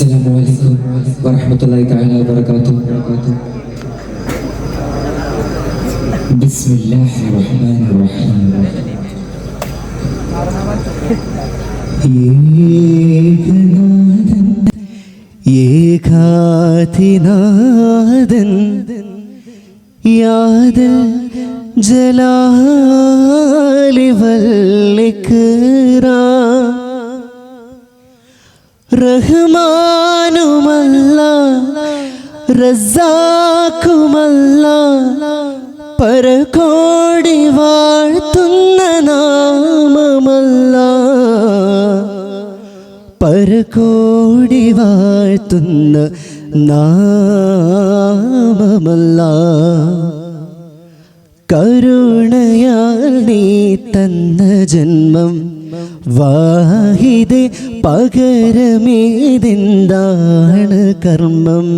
السلام عليكم ورحمة الله تعالى وبركاته بسم الله الرحمن الرحيم ഏകാധിനാഥൻ യാദ ജലാലി വല്ലിക്കറ റഹ്മാനുമല്ല റസാക്കുമല്ല പരകോടി വാഴ്ത്തുന്ന നാമമല്ല. പരകോടി വാഴ്ത്തുന്ന നാമമല്ല. കരുണയാൽ നീ തന്ന ജന്മം വാഹിതെ പകരമേതെന്താണ് കർമ്മം?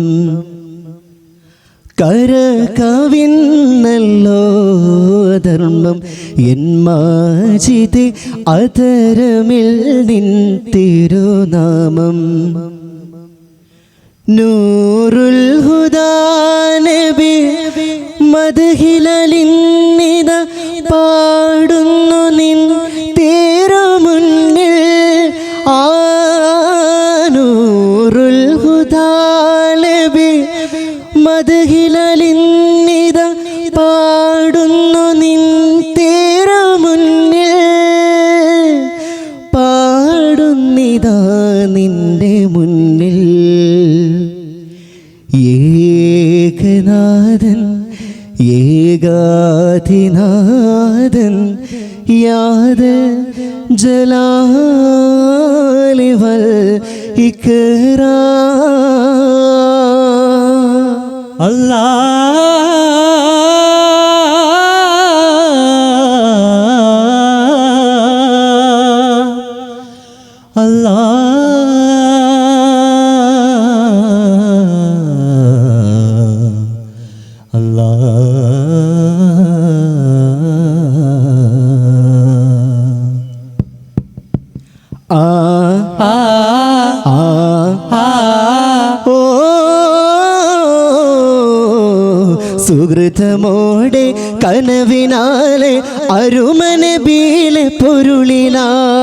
കരകവിന്നല്ലോ ധർമ്മം മാജിത് അതരമിൽ നിൻ തിരുനാമം. നൂറുൽ ഹുദാനബി മധുഹിലിന്നിത പാടുന്നു ഏകനാഥൻ ഏകാധിനാഥൻ യാദ ജലാലിവൽ ഇക്കറാ അല്ലാ അല്ലാ കനവിനാലെ അരുമനബീലെ ബീലെ പൊരുളിലാ.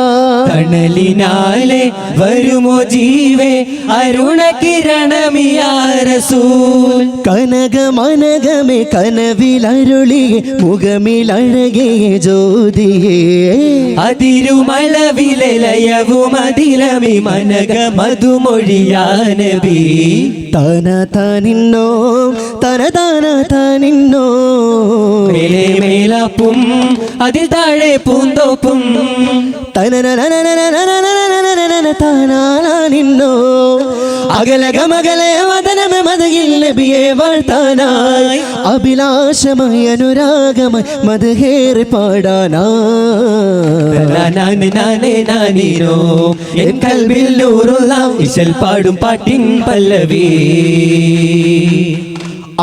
തണലിനാലെ വരുമോ ജീവേ? അരുണകിരണമിയാരസൂൽ. കനകമനകമേ കനവിലരുളിയെ മുഖമിലഴകിയ ജ്യോതിയേ. അതിരുമലവിലെ ലയവും അതിലമി മനക മധുമൊഴിയാനബി. തന താനിന്നോ തന താന താനിന്നോ. മേലെ മേലാപ്പും അതിൽ താഴെ പൂന്തോപ്പും. താനാനിന്നോ അകലകമകലെ വദനമ മതയിൽ നബിയെ വാഴ്ത്താനായി അഭിലാഷമായി അനുരാഗമായി മതഹേറി പാടാനാ നാനേ നാനേ നാനീനോ എൻ കൽവിൽ നൂറുള്ള ഇശൽ പാടും പാട്ടിൻ പല്ലവി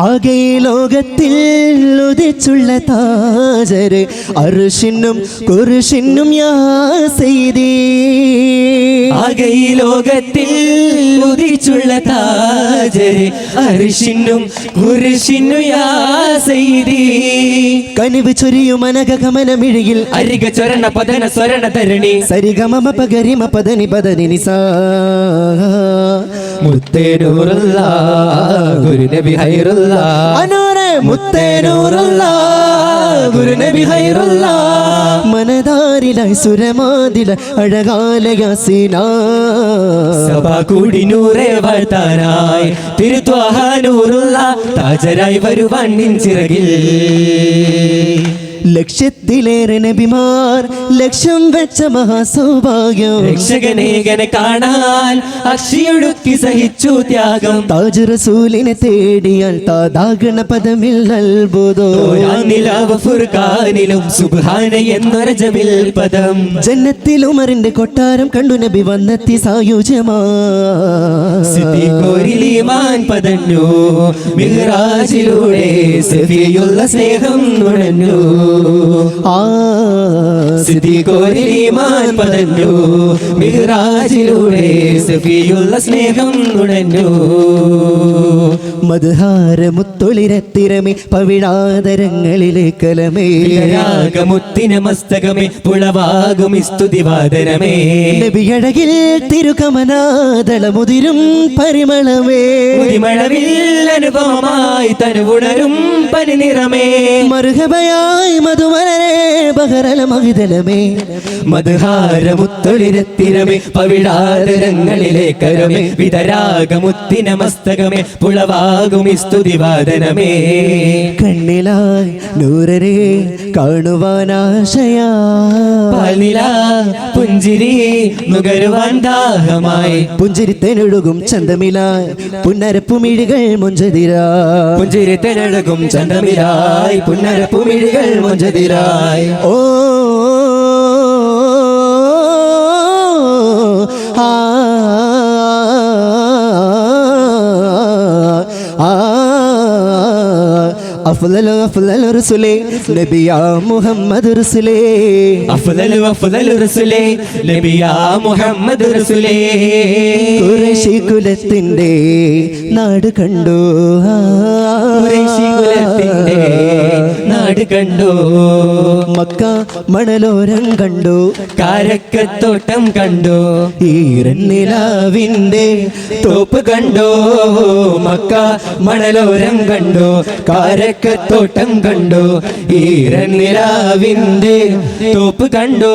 ആകെ ലോകത്തിൽ ഉദിച്ചുള്ള താജര് അറുഷിനും കുറുഷിനും യാ ചെയ്തേ ആകെ ലോകത്തിൽ ഉദിച്ചുള്ള താജരെ അരിഷിനും കുരിശിനു യാ സെയ്തി കനിവ് ചൊരിയും അനക കമനമിഴിയിൽ അരിക ചൊരണ പതന സ്വരണ തരണി സരിഗമമ പകരിമ പദനി പദനി നിസ. മുത്തേനൂറുള്ള ഗുരുനബി ഹൈറുള്ള അനൂറെ മുത്തേനൂറുള്ള ഗുരുനബി ഹൈറുള്ള മനതാരിലായി സുരമാതില അഴകാലയാസീന സഭ കൂടി നൂറെ വാഴ്ത്താനായി തിരുത്വാഹാനൂറുള്ള താജരായി വരുവാൻ നിൻ ചിറകിൽ. ലക്ഷ്യത്തിലേറെ നബിമാർ ലക്ഷ്യം വെച്ച മഹാസൗഭാഗ്യം. രക്ഷകനേകനെ കാണാൻ അക്ഷിയൊടുക്കി സഹിച്ചു ത്യാഗം. താജ് റസൂലിനെ തേടിയാൽ താതാകണ പദമിൽ അത്ഭുതോ. നിലാവ് ഫുർഖാനിലും സുബ്ഹാന എന്നൊരു ജമിൽ പദം. ജന്നത്തിൽ ഉമറിന്റെ കൊട്ടാരം കണ്ടു നബി വന്നെത്തി സായുജ്യമാ. സിദ്ദീഖോരിലീമാൻ പതഞ്ഞു. മിഹ്റാജിലൂടെ സഫിയുള്ള സ്നേഹം നുഴഞ്ഞു. আ സിദ്ദീഖോരിൽ ഈമാൻ പതഞ്ഞു മിഹ്റാജിലൂടെ സഫിയുള്ള സ്നേഹം നുഴഞ്ഞു മധുഹാരമുത്തൊളിരത്തിരമേ പവിഴാതരങ്ങളിലെ കലമേ. രാഗമുത്തിന മസ്തകമേ പുളവാകും സ്തുതിവാദനമേ നബിയഴകിൽ തിരുകമനാദളമുതിരും പരിമളമേ. പരിമളവിൽ അനുപമമായി തനുവുണരും പനിനിറമേ. മറുഹബയായി മധുമലരേ ബഹരല മഹിതലമേ മധുഹാരമുത്തൊളിരത്തിരമേ. പവിഴാതരങ്ങളിലെ കരമേ. വിതരാഗമുത്തിന നമസ്തകമേ. പുളവാകുമി സ്തുതിവാദനമേ. കണ്ണിലായി നൂരരെ കാണുവാനാശയാ. പാലില പുഞ്ചിരി നുകരുവാൻ ദാഹമായി. പുഞ്ചിരിത്തനൊഴുകും ചന്തമില പുന്നരപ്പുമിഴികൾ മുഞ്ചതിരാ പുഞ്ചിരി തെരഴകും ചന്തമിലായി. പുന്നരപ്പുമിഴികൾ മുഞ്ചതിരായി. ഓ അഫ്ലലു അഫ്ലലു റസൂലേ നബിയാ മുഹമ്മദ് റസൂലേ. അഫ്ദലു അഫ്ദലു റസൂലേ നബിയാ മുഹമ്മദ് റസൂലേ. ഖുറൈശി കുലത്തിന്റെ നാട് കണ്ടു. നാട് കണ്ടു. മക്ക മണലോരം കണ്ടു. കാരക്കത്തോട്ടം കണ്ടു. ഈരനിലാവിന്റെ തോപ്പ് കണ്ടു. മക്ക മണലോരം കണ്ടു. കാരക്കത്തോട്ടം കണ്ടു. ഈരനിലാവിന്റെ തോപ്പ് കണ്ടു.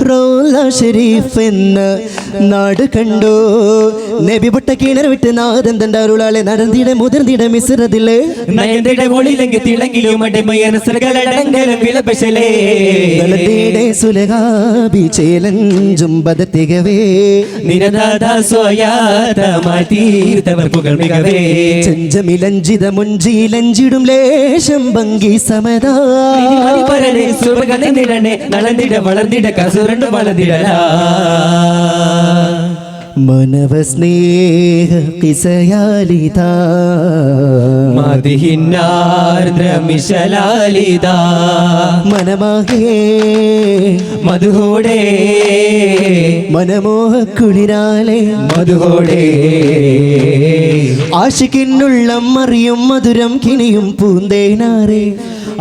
Rola Sharif inna നാട് കണ്ടോ. നബിപൊട്ട കിണർ വിട്ട് നാദം തന്റെ അരുളാളെ നടന്നിട മുതിർന്നിട മിശ്രതിൽ മൊളിലെങ്കിൽ ചേലഞ്ചും മുഞ്ചിലഞ്ചിടും ലേശം ഭംഗി സമതാ. വളർന്നിട കസുരണ്ട് വളർന്നിടലാ മനവസ്നേഹ കിസയാലിത മതിഹിന്നാർദ്രമിശലാലിത. മനമാകേ മധുഹോടെ. മനമോഹക്കുളിരാലെ. മധുഹോടേ. ആശിക്കിന്നുള്ളം അറിയും മധുരം കിണിയും പൂന്തേനാറേ.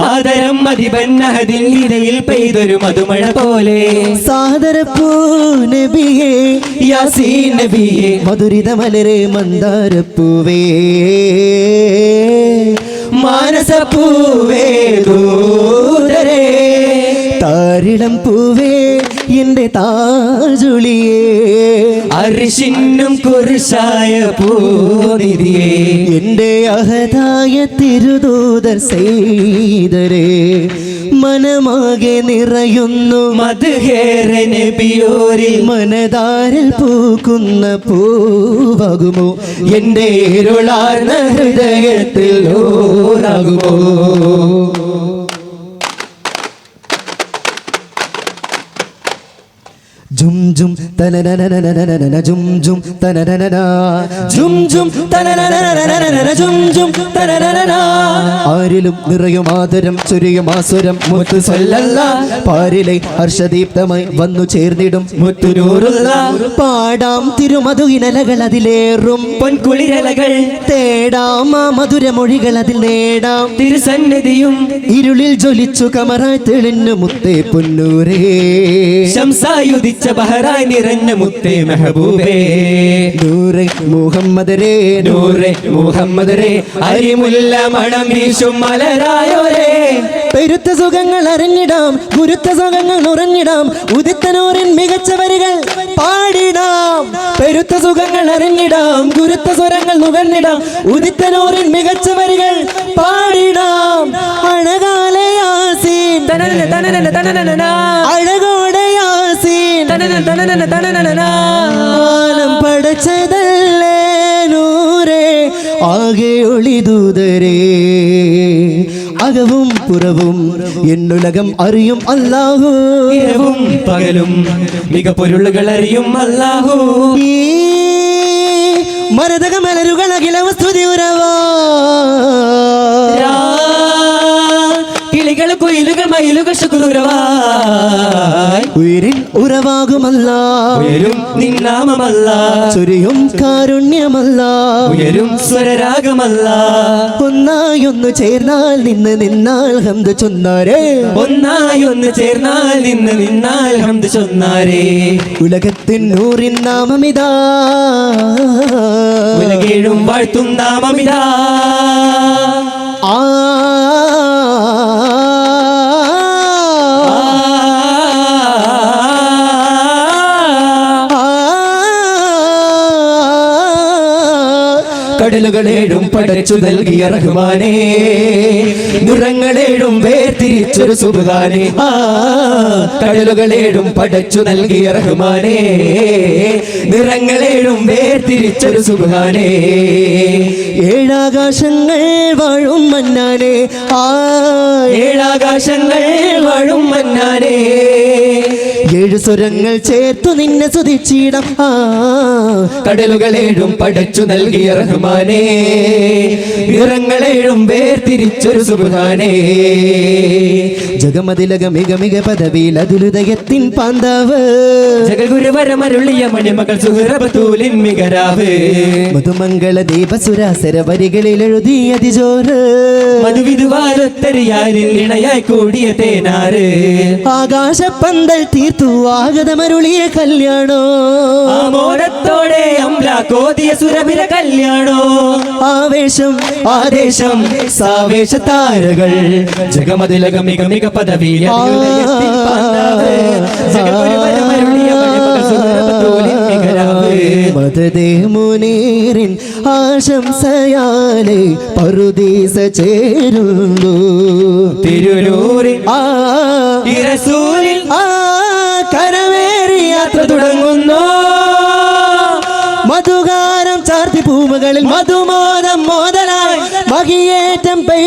ആദരം മതിപന്നഹതിൽ ഇരയിൽ പെയ്തൊരു മധുമഴ പോലെ. സാദരപ്പൂ നബിയേ യാസീൻ നബിയെ മധുരിത മലരെ മന്ദാരപ്പൂവേ. മാനസപ്പൂവേ ദൂതരേ താരിളം പൂവേ എന്റെ താജുളിയേ. അരിശിന്നും കുറിശായ പൂനിധിയേ. എന്റെ അഹതായ തിരുദൂതർ ചെയ്തരേ മനമാകെ നിറയുന്നു. മധുഹേറെ നബിയോരിൽ മനതാരിൽ പൂക്കുന്ന പൂവകുമോ. എന്റെ ഇരുളാർന്ന ഹൃദയത്തിൽ ഊറാകുമോ ജും ജും തനനനനനനനന ജും ജും തനനനന. ജും ജും തനനനനനനന ജും ജും തനനനന. ആരിലും നിറയും ആദരം ചൊരിയും ആസുരം മുത്തു സല്ലല്ല പാരിലെ ഹർഷദീപ്തമായി വന്നു ചേർന്നിടും മുത്തുനൂറുള്ള പാടാം തിരുമധുയിനലകൾ അതിലേറും. പൊൻകുളിരലകൾ തേടാം. ആ മധുരമൊഴികൾ അതിൽ നേടാം. തിരുസന്നിധിയും ഇരുളിൽ ജ്വലിച്ചു കമറായി തെളിഞ്ഞു മുത്തേ പൊന്നൂരേ. ശംസായുധിച്ച ബഹറായി നിറഞ്ഞ മുത്തേ മെഹബൂബേ. നൂറെ മുഹമ്മദരേ നൂറെ മുഹമ്മദരെ അരിമുല്ല മണം വീശും മലരായോരേ. പെരുത്ത സുഖങ്ങൾ അറിഞ്ഞിടാം ഗുരുത്ത സുഖങ്ങൾ ഉറഞ്ഞിടാം ഉദിത്തനൂറിൻ മികച്ച വരികൾ പാടിടാം. പെരുത്ത സുഖങ്ങൾ അറിഞ്ഞിടാം ഗുരുത്ത സ്വരങ്ങൾ നുകർന്നിടാം ഉദിത്തനൂറിൻ മികച്ച വരികൾ പാടിടാം. അണകാലയാസീൻ. തനനന അഴകോടെ യാസീൻ ആലം പടച്ചതല്ലേ നൂരേ ആകെ ഒളിതൂതരേ. അകവും പുറവും എന്നുലകം അറിയും അല്ലാഹു. ഇരവും പകലും മിക പൊരുളുകൾ അറിയും അല്ലാഹു. മരതക മലരുകൾ അഖില വസ്തുതി ഉറവാ. കുയിലുകൾ മയിലുകൾ ശുക്രുരവായി ഉയരിൻ ഉറവാകുമല്ല ഉയരും നിന്നാമമല്ല ചൊരിയും കാരുണ്യമല്ല. ഉയരും സ്വരരാഗമല്ല. ഒന്നായൊന്നു ചേർന്നാൽ നിന്ന് നിന്നാൽ ഹന്ത് ചൊന്നാരേ. ഒന്നായൊന്ന് ചേർന്നാൽ നിന്ന് നിന്നാൽ ഹന്ത് ചൊന്നാരേ. ഉലകത്തിൻ നൂറിൻ നാമമിതാ. ഉലകേഴും വാഴ്ത്തും നാമമിതാ. ആ കടലുകളേഴും പടച്ചു നൽകിയ റഹ്മാനേ. നിറങ്ങളേഴും വേർതിരിച്ചൊരു സുബുദാനെ. ആ കടലുകളേഴും പടച്ചു നൽകിയ റഹ്മാനെ. നിറങ്ങളേഴും വേർതിരിച്ചൊരു സുബുദാനെ. ഏഴാകാശങ്ങൾ വാഴും മന്നാനെ. ആ ഏഴാകാശങ്ങൾ വാഴും മന്നാനെ. ഏഴ് സ്വരങ്ങൾ ചേർത്തു നിന്നെ സുതിച്ചിടം ആ കടലുകളേഴും പടച്ചു നൽകിയ റഹ്മാനെ. നിറങ്ങളേഴും വേർതിരിച്ചൊരു സുബാനേ ജഗമതിലക മിക മിക പദവിയിൽ അതിലുദയത്തിൻ പാന്താവ് ജഗഗുരുവരമരുളിയ മണിമകൾ സുഹൃപത്തൂലിൻ മികരാവ്. മധുമംഗള ദീപസുരാസര വരികളിൽ എഴുതി അതിജോറ്. മധുവിധുവാരത്തരിയാരിൽ ഇണയായി കൂടിയ തേനാറ്. ആകാശപ്പന്തൽ തീർത്തു ആഗതമരുളിയ കല്യാണോ? ആമോദത്തോടെ അംല കോതിയ സുരഭിര കല്യാണോ? ആവേശം ആദേശം സാവേശ താരകൾ. ജഗമതിലക മിക മിക പദവി മതദേ മുനീറിൻ ആശംസയാലെ പറുദീസ ചേരുന്നു. തിരുരൂരിൽ ആ. ഇരസൂരിൽ ആ. കരവേറി യാത്ര യാത്ര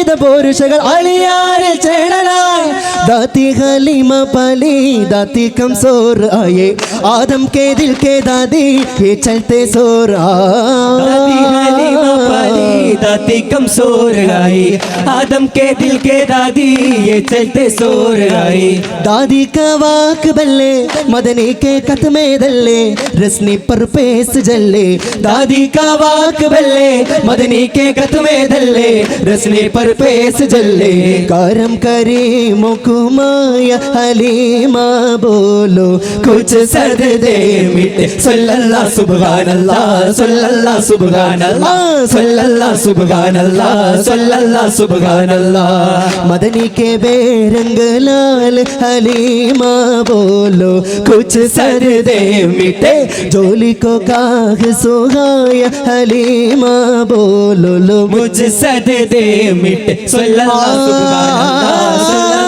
പെയ്ത പോരുഷകൾ അളിയാരിൽ ചേടലായി दाती हलीमा पाली दाती कमज़ोर आए। आदम के दिल के दादी ये चलते सोर दाती हलीमा पाली दाती कमज़ोर आई आदम के दिल के दादी ये चलते सोर आई दादी का वाक बल्ले मदनी के कत में दल्ले रसनी पर पेस जल्ले। दादी का वाक बल्ले मदनी के कत में दल्ले रसनी पर पेस जल्ले। करम करी मुकु ഉമായ ഹലീമ ബോലോ കുച്ച് സരദേ മിട്ടെ സല്ലല്ലാ സുബ്ഹാനല്ലാ സല്ലല്ലാ സുബ്ഹാനല്ലാ സല്ലല്ലാ സുബ്ഹാനല്ലാ സല്ലല്ലാ സുബ്ഹാനല്ലാ. മദനി കെ ബേരംഗ ലാൽ ഹലീമ ബോലോ കുച്ച് സരദേ മിട്ടെ ജോലി കോ കാഹ് സുഹായ ഹലീമ ബോലോ മുജ് സരദേ മിട്ടെ സല്ലല്ലാ സുബ്ഹാനല്ലാ